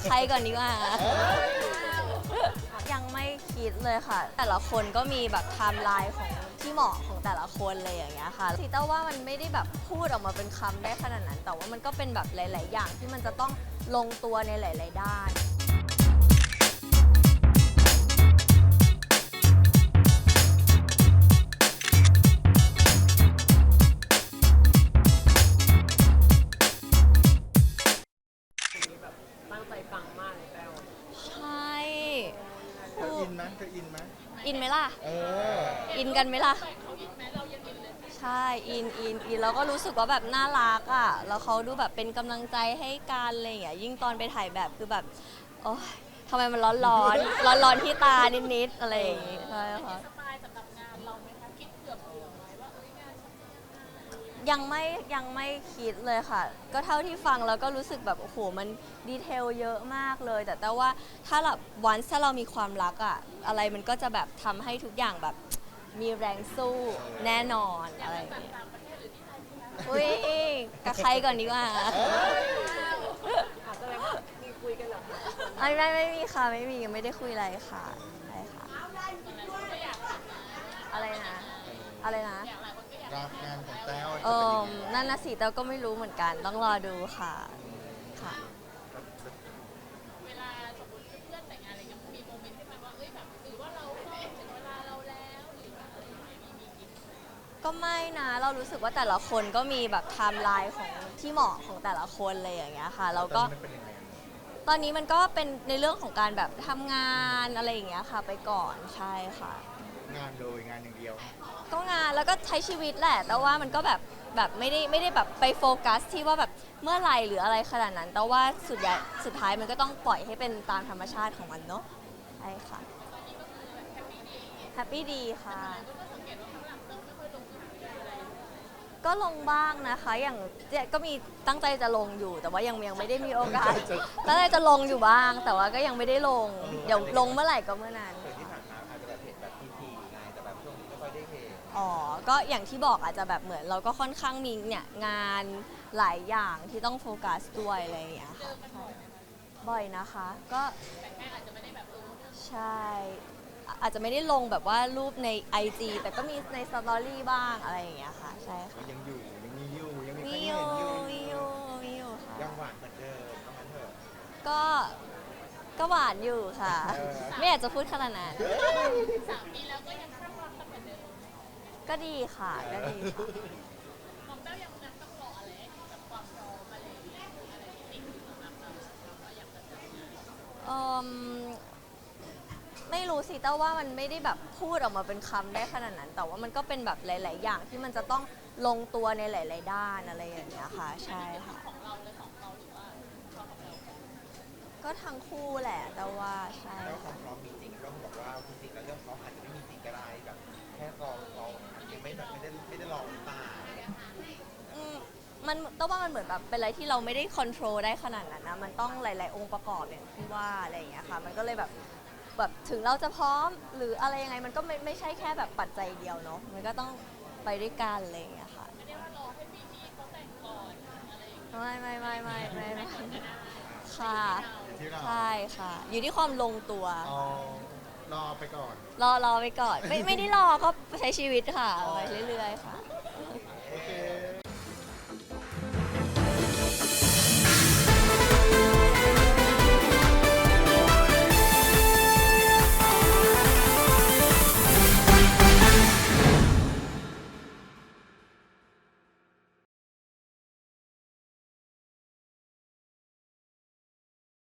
ับใครก่อนดีกว่ายังไม่คิดเลยค่ะ แต่ละคนก็มีแบบไทม์ไลน์ของที่เหมาะของแต่ละคนเลยอย่างเงี้ยค่ะทีเต้าว่ามันไม่ได้แบบพูดออกมาเป็นคำได้ขนาดนั้น แต่ว่ามันก็เป็นแบบหลาย ๆ อย่างที่มันจะต้องลงตัวในหลาย ๆ ด้าน ตั้งใจฟังมากเลยแต้วใช่เธออินไหมเธออินไหมอินไหมล่ะ เออ อินกันไหมล่ะ ใช่ อิน อิน อิน แล้วก็รู้สึกว่าแบบน่ารักอะ แล้วเขาดูแบบเป็นกำลังใจให้กันอะไรอย่างเงี้ย ยิ่งตอนไปถ่ายแบบคือแบบ โอ๊ยทำไมมันร้อนร้อน ร้อนร้อนๆที่ตานิดๆอะไรอย่างงี้ ใช่ค่ะ ยังไม่ยังไม่คิดเลยค่ะ ก็เท่าที่ฟังแล้วก็รู้สึกแบบโอ้โหมันดีเทลเยอะมากเลย แต่แต่ว่าถ้าเราวันถ้าเรามีความรักอะอะไรมันก็จะแบบทำให้ทุกอย่างแบบมีแรงสู้แน่นอนอะไรอย่างเงี้ยอุ้ยกับใครก่อนดีกว่าอาจจะแล้วามีคุยกันเหรอคะไม่ไม่ไม่มีค่ะไม่มียังไม่ได้คุยอะไรค่ะใช่ค่ะอะไรนะอะไรนะ รับงานของแต้วเอจะเป็นอยังไงนั่นนะสิแต่ก็ไม่รู้เหมือนกัน ต้องรอดูค่ะค่ะก็ไม่นะ เรารู้สึกว่าแต่ละคนก็มีแบบไทม์ไลน์ของที่เหมาะของแต่ละคนเลยอย่างเงี้ยค่ะ แล้วก็ตอนนี้มันเป็นยังไงตอนนี้มันก็เป็นในเรื่องของการแบบทำงานอะไรอย่างเงี้ยค่ะ ไปก่อนใช่ค่ะ งานเลยงานอย่างเดียว ก็งานแล้วก็ใช้ชีวิตแหละ แต่ว่ามันก็แบบแบบไม่ได้ไม่ได้แบบไปโฟกัสที่ว่าแบบเมื่อไหร่หรืออะไรขนาดนั้น แต่ว่าสุดท้ายสุดท้ายมันก็ต้องปล่อยให้เป็นตามธรรมชาติของมันเนาะใช่ค่ะแฮปปี้ดีค่ะ ก็ลงบ้างนะคะ อย่างเนี่ยก็มีตั้งใจจะลงอยู่ แต่ว่ายังยังไม่ได้มีโอกาสตั้งใจจะลงอยู่บ้าง แต่ว่าก็ยังไม่ได้ลง เดี๋ยวลงเมื่อไหร่ก็เมื่อนั้น อยได้เห็นอ๋อ ก็อย่างที่บอกอาจจะแบบเหมือนเราก็ค่อนข้างมีเนี่ยงานหลายอย่างที่ต้องโฟกัสด้วยอะไรอย่างเงี้ยค่ะใช่บ่อยนะคะ ก็ใช่ อาจจะไม่ได้ลงแบบว่ารูปใน IG แต่ก็มีในสตอรี่บ้างอะไรอย่างเงี้ยค่ะใช่ค่ะยังอยู่ยังมีอยู่ยังมีมีใครอเห็ยู่นอยู่มีอยู่มีอยู่ค่ะยังหวานเหมือนเดิมเอางั้นเถอะ ก็ก็หวานอยู่ค่ะ เออ ไม่อยากจะพูดขนาดนั้นก็ ก็ดีค่ะก็ดีค่ะเอิ่มไม่รู้สิแต่ว่ามันไม่ได้แบบพูดออกมาเป็นคำได้ขนาดนั้น แต่ว่ามันก็เป็นแบบหลาย ๆ อย่างที่มันจะต้องลงตัวในหลาย ๆ ด้านอะไรอย่างเงี้ยค่ะ ใช่ค่ะก็ทั้งคู่แหละแต่ว่าใช่แล้วควาค่ะมพร้อมมีจริงต้องบอกว่าจริ มมันแต่ว่ามันเหมือนแบบเป็นอะไรที่เราไม่ได้ค o n t r o l ได้ขนาดนั้นนะ มันต้องหลาย ๆ องค์ประกอบอย่างที่ว่าอะไรอย่างเงี้ยค่ะ มันก็เลยแบบแบบถึงเราจะพร้อมหรืออะไรยังไงมันก็ไม่ไม่ใช่แค่แบบปัจจัยเดียวเนาะ มันก็ต้องไปด้วยกันอะไรอย่างเงี้ยค่ะ ไม่ได้ว่ารอให้ปีนี้เขาแต่งก่อนไม่ไม่ไม่ไม่ไม่ไม่ค่ะอย่างที่เราใช่ค่ะ อยู่ที่ความลงตัว เอารอไปก่อน รอรอไปก่อน ไม่ไม่ได้รอก็ใช้ชีวิตค่ะ ไปเรื่อยๆค่ะ